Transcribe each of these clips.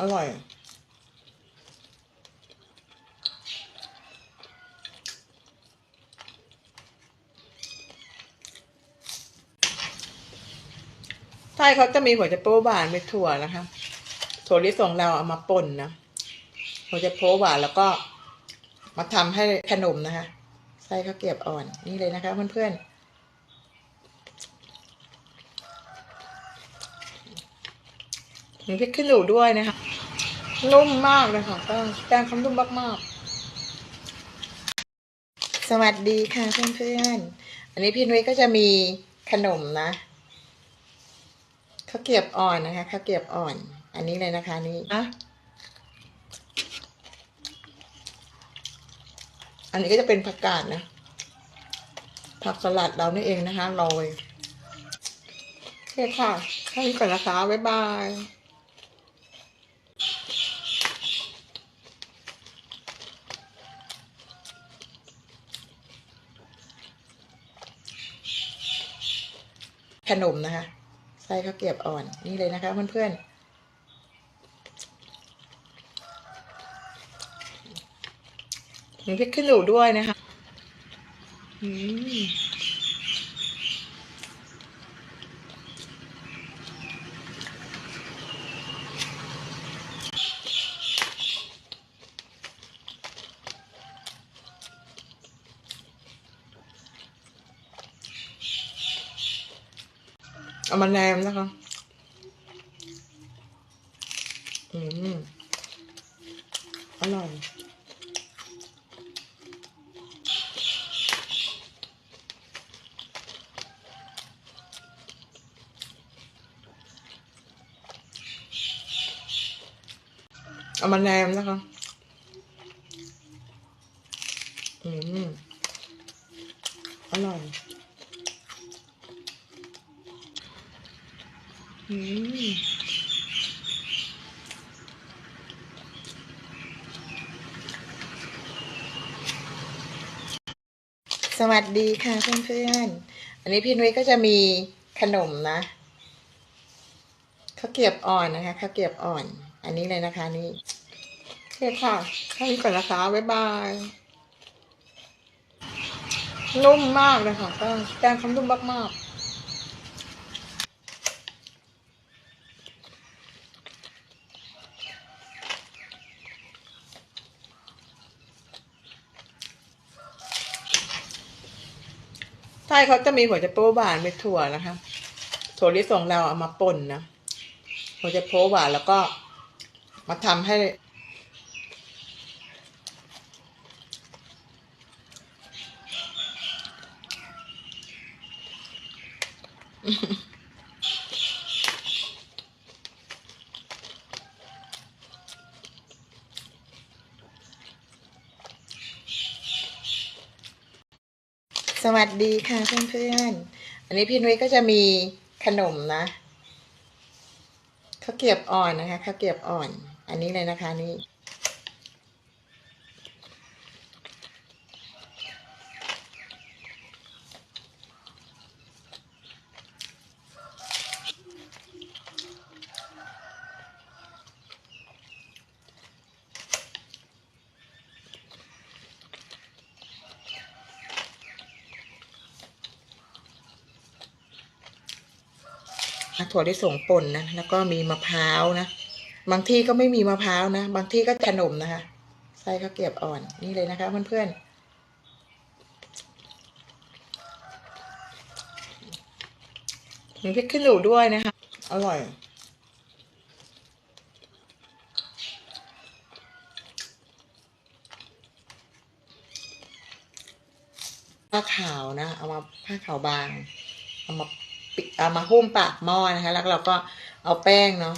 อร่อยใช่เขาจะมีหัวจะโป๊หวานเป็นถั่วนะคะ ถั่วลิสงเราเอามาป่นนะ หัวจะโป๊หวานแล้วก็มาทำให้ขนมนะคะ ไส้ข้าวเกรียบอ่อน นี่เลยนะคะเพื่อนๆ มีพริกขี้หนูด้วยนะคะ นุ่มมากเลยค่ะแป้งแป้งเขานุ่มมากๆ สวัสดีค่ะเพื่อนๆ อันนี้พี่นุ้ยก็จะมีขนมนะข้าวเกรียบอ่อนนะคะข้าวเกรียบอ่อน อันนี้เลยนะคะนี่นะอันนี้ก็จะเป็นผักกาดนะ ผักสลัดเรานี่เองนะคะโรยโอเคค่ะแค่นี้ก่อนนะคะ บ๊ายบาย ขนมนะคะไส้ข้าวเกรียบอ่อนนี่เลยนะคะเพื่อนๆมีพริกขี้หนูด้วยนะคะ อืม เอามาแนมนะคะอืมอร่อยเอามาแนมนะคะ อืม อร่อย อืม สวัสดีค่ะเพื่อนๆ อันนี้พี่นุ้ยก็จะมีขนมนะข้าวเกรียบอ่อนนะคะข้าวเกรียบอ่อน อันนี้เลยนะคะนี่โอเคค่ะแค่นี้ก่อนนะคะบ๊ายบาย นุ่มมากเลยค่ะแป้งแป้งเขานุ่มมากๆ ใช่เขาจะมีหัวจะโป๊หวานเป็นถั่วนะคะ ถั่วลิสงเราเอามาป่นนะหัวจะโป๊หวานแล้วก็มาทำให้ส วัสดีค่ะเพื่อนๆ อันนี้พี่นุ้ยก็จะมีขนมนะข้าวเกรียบอ่อนนะคะข้าวเกรียบอ่อน อันนี้เลยนะคะนี่ ถั่วลิสงป่นนะแล้วก็มีมะพร้าวนะบางที่ก็ไม่มีมะพร้าวนะบางที่ก็ขนมนะคะไส้ข้าวเกรียบอ่อนนี่เลยนะคะเพื่อนๆมีพริกขี้หนูด้วยนะคะ อร่อย ผ้าขาวนะ เอามาผ้าขาวบาง เอามา เอามาหุ้มปากหม้อนะคะ แล้วเราก็เอาแป้งเนาะ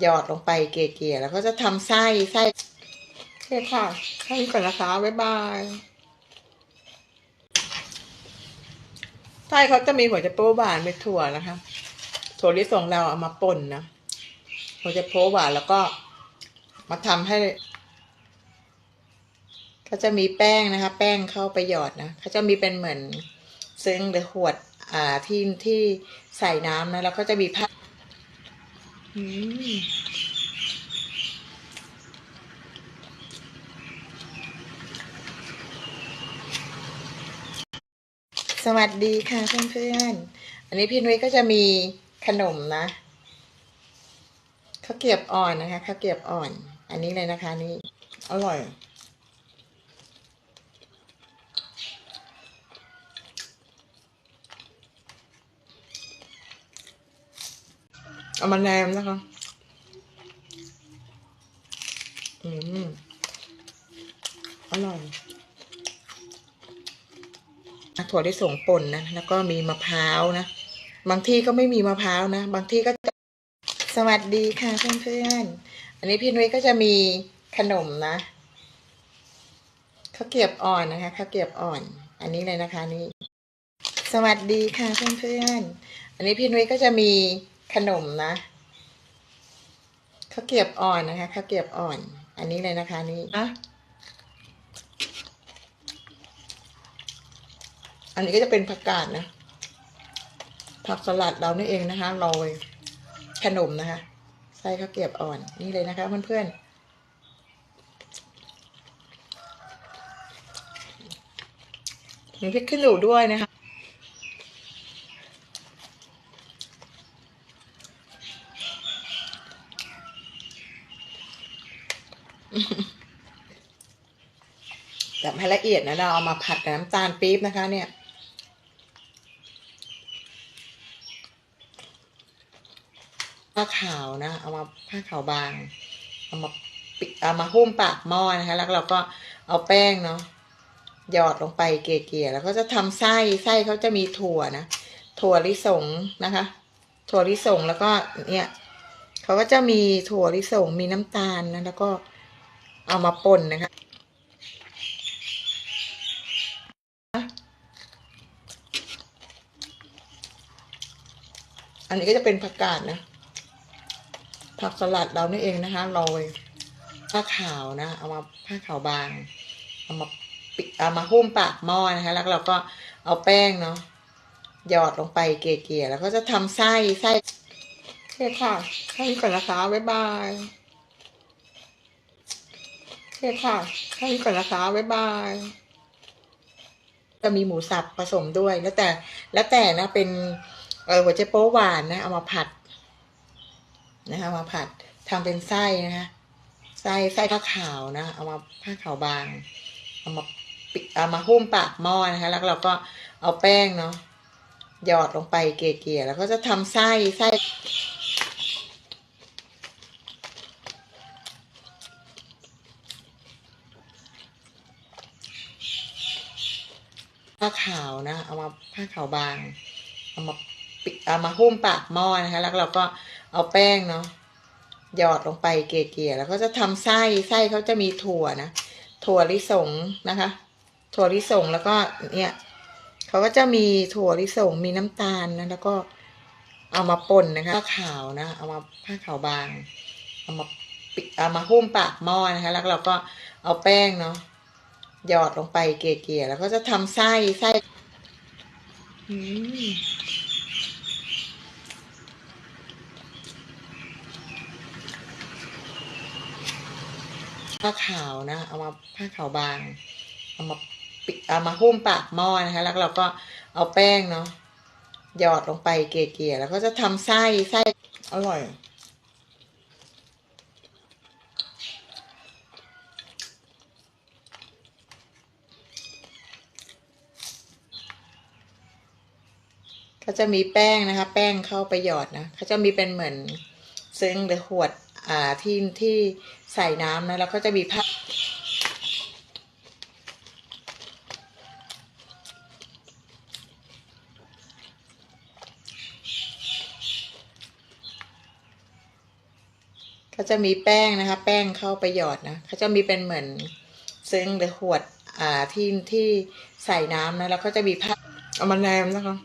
หยอดลงไปเกลี่ยๆแล้วก็จะทำไส้ไส้โอเคค่ะแค่นี้ก่อนนะคะบ๊ายบายไส้เขาจะมีหัวจะโป๊หวานเป็นถั่วนะคะ ถั่วลิสงเราเอามาป่นนะหัวจะโป๊หวานแล้วก็มาทำให้เขาจะมีแป้งนะคะ แป้งเข้าไปหยอดนะเขาจะมีเป็นเหมือนซึ้งหรือขวด อ่าที่ที่ใส่น้ำนะแล้วก็จะมีผ้าอืสวัสดีค่ะเพื่อนๆ อันนี้พี่นุ้ยก็จะมีขนมนะข้าเกรียบอ่อนนะคะข้าเกรียบอ่อน อันนี้เลยนะคะนี่อร่อย เอามาแนมนะคะ อืม อร่อยถั่วลิสงป่นนะ แล้วก็มีมะพร้าวนะ บางที่ก็ไม่มีมะพร้าวนะ บางที่ก็จะสวัสดีค่ะเพื่อนๆ อันนี้พี่นุ้ยก็จะมีขนมนะข้าวเกียบอ่อนนะคะข้าวเกียบอ่อน อันนี้เลยนะคะนี่ สวัสดีค่ะเพื่อนๆ อันนี้พี่นุ้ยก็จะมี ขนมนะข้าวเกรียบอ่อนนะคะข้าวเกรียบอ่อน อันนี้เลยนะคะนี่นะอันนี้ก็จะเป็นผักกาดนะ ผักสลัดเรานี่เองนะคะโรยขนมนะคะไส้ข้าวเกรียบอ่อนนี่เลยนะคะเพื่อนๆมีพริกขี้หนูด้วยนะคะ แบบให้ละเอียดนะเราเอามาผัดกับน้ำตาลปี๊บนะคะ เนี่ย ผ้าขาวนะ เอามาผ้าขาวบาง เอามาปิดเอามาหุ้มปากหม้อนะคะ แล้วเราก็เอาแป้งเนาะหยอดลงไปเกลี่ยๆแล้วก็จะทำไส้ไส้เขาจะมีถั่วนะถั่วลิสงนะคะ ถั่วลิสงแล้วก็เนี่ยเขาก็จะมีถั่วลิสงมีน้ำตาลนะแล้วก็ เอามาป่นนะคะ อันนี้ก็จะเป็นผักกาดนะ ผักสลัดเรานี่เองนะคะโรยผ้าขาวนะ เอามาผ้าขาวบาง เอามาปิดเอามาหุ้มปากหม้อนะคะ แล้วเราก็เอาแป้งเนาะหยอดลงไปเกลี่ยๆแล้วก็จะทำไส้ไส้โอเคค่ะแค่นี้ก่อนนะคะบ๊ายบาย เคค่ะแค่นี้ก่อนนะคะบ๊ายบายจะมีหมูสับผสมด้วย แล้วแต่ แล้วแต่นะ เป็นเออหัวใจโป๊หวานนะ เอามาผัด นะคะมาผัดทำเป็นไส้นะคะไส้ไส้ผ้าขาวนะ เอามาผ้าขาวบาง เอามาปิดเอามาหุ้มปากหม้อนะคะ แล้วเราก็เอาแป้งเนาะหยอดลงไปเกลี่ยๆแล้วก็จะทำไส้ไส้ ผ้าขาวนะ เอามาผ้าขาวบาง เอามาปิดเอามาหุ้มปากหม้อนะคะ แล้วเราก็เอาแป้งเนาะหยอดลงไปเกลี่ยๆแล้วก็จะทำไส้ไส้เขาจะมีถั่วนะ ถั่วลิสงนะคะ ถั่วลิสงแล้วก็เนี่ยเขาก็จะมีถั่วลิสงมีน้ำตาลนะแล้วก็เอามาป่นนะคะผ้าขาวนะ เอามาผ้าขาวบาง เอามาปิดเอามาหุ้มปากหม้อนะคะ แล้วเราก็เอาแป้งเนาะ หยอดลงไปเกลี่ยๆแล้วก็จะทำไส้ไส้ผ้าขาวนะ เอามาผ้าขาวบาง เอามาปิดเอามาหุ้มปากหม้อนะคะ แล้วเราก็เอาแป้งเนาะหยอดลงไปเกลี่ยๆแล้วก็จะทำไส้ไส้อร่อย เขาจะมีแป้งนะคะ แป้งเข้าไปหยอดนะเขาจะมีเป็นเหมือนซึ้งหรือขวดอ่าที่ที่ใส่น้ำนะแล้วก็จะมีผ้าเขาจะมีแป้งนะคะ แป้งเข้าไปหยอดนะเขาจะมีเป็นเหมือนซึ้งหรือขวดอ่าที่ที่ใส่น้ำนะแล้วก็จะมีผ้าเอามาแนมนะคะ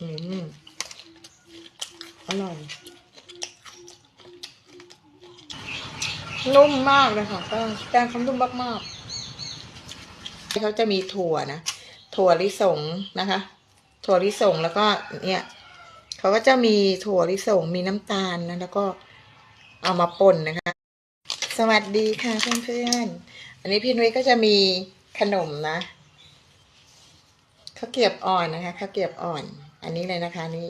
อืมอร่อย นุ่มมากเลยค่ะแป้งแป้งเขานุ่มมากๆเขาจะมีถั่วนะ ถั่วลิสงนะคะ ถั่วลิสงแล้วก็เนี่ยเขาก็จะมีถั่วลิสงมีน้ำตาลนะ แล้วก็เอามาป่นนะคะ สวัสดีค่ะเพื่อนๆ อันนี้พี่นุ้ยก็จะมีขนมนะข้าเกียบอ่อนนะคะข้าเกียบอ่อน อันนี้เลยนะคะนี่